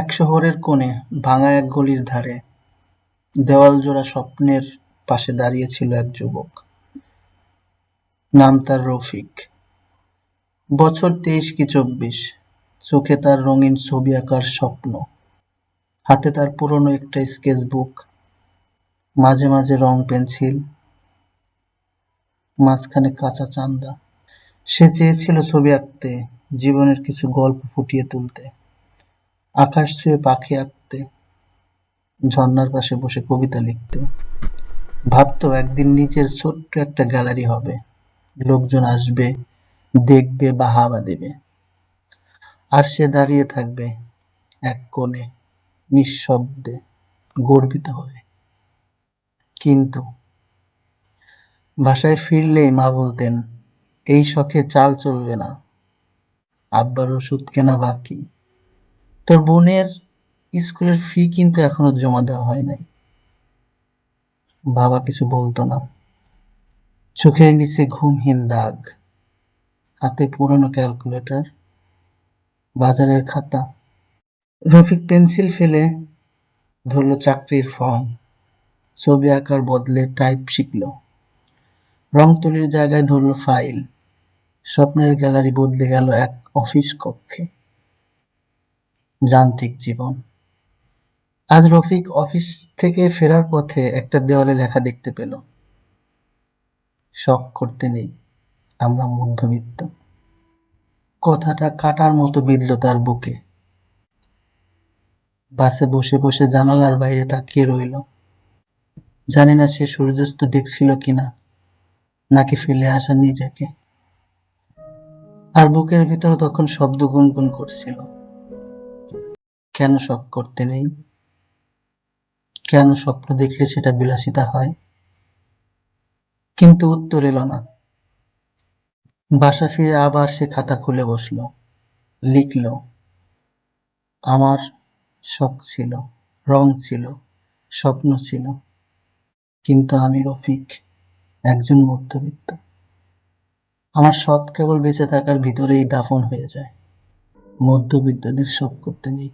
এক শহরের কোণে ভাঙা এক গলির ধারে দেওয়াল জোড়া স্বপ্নের পাশে দাঁড়িয়ে ছিল এক যুবক। নাম তার রফিক। বছর তেইশ কি চব্বিশ। চোখে তার রঙিন ছবি আঁকার স্বপ্ন। হাতে তার পুরনো একটা স্কেচ বুক। মাঝে মাঝে রং পেন্সিল। মাঝখানে কাঁচা চান্দা। সে চেয়েছিল ছবি আঁকতে, জীবনের কিছু গল্প ফুটিয়ে তুলতে। আকাশ ছুঁয়ে পাখি আঁকতে, ঝর্ণার পাশে বসে কবিতা লিখতে। ভাবতো একদিন নিজের ছোট্ট একটা গ্যালারি হবে। লোকজন আসবে, দেখবে বা হাওয়া দেবে। আর সে দাঁড়িয়ে থাকবে এক কোণে, নিঃশব্দে গর্বিত হয়ে। কিন্তু বাসায় ফিরলেই মা বলতেন, এই শখে চাল চলবে না। আব্বার ওষুধ কেনা বাকি। তোর বোনের স্কুলের ফি কিন্তু এখনও জমা দেওয়া হয় নাই। বাবা কিছু বলতো না। চোখের নিচে ঘুমহীন দাগ, হাতে পুরনো ক্যালকুলেটর বাজারের খাতা। রফিক পেন্সিল ফেলে ধরলো চাকরির ফর্ম ছবি আঁকার বদলে টাইপ শিখল। রং তুলির জায়গায় ধরলো ফাইল স্বপ্নের গ্যালারি বদলে গেল এক অফিস কক্ষে। যান্ত্রিক জীবন। আজ রফিক অফিস থেকে ফেরার পথে একটা দেওয়ালে লেখা দেখতে পেল। শখ করতে নেই, আমরা মধ্যবিত্ত। কথাটা কাটার মতো বিঁধল তার বুকে। বাসে বসে বসে জানালার বাইরে তাকিয়ে রইল। জানি না সে সূর্যাস্ত দেখছিল কিনা, নাকি ফেলে আসা নিজেকে। আর বুকের ভিতর তখন শব্দ গুনগুন করছিল। কেন শখ করতে নেই? কেন স্বপ্ন দেখলে সেটা বিলাসিতা হয়? কিন্তু উত্তর এলো না। বাসা ফিরে আবার সে খাতা খুলে বসল, লিখলো, আমার শখ ছিল, রং ছিল, স্বপ্ন ছিল, কিন্তু আমি রফিক, একজন মধ্যবিত্ত। আমার সব কেবল বেঁচে থাকার ভিতরেই দাফন হয়ে যায়। মধ্যবিত্তদের শখ করতে নেই।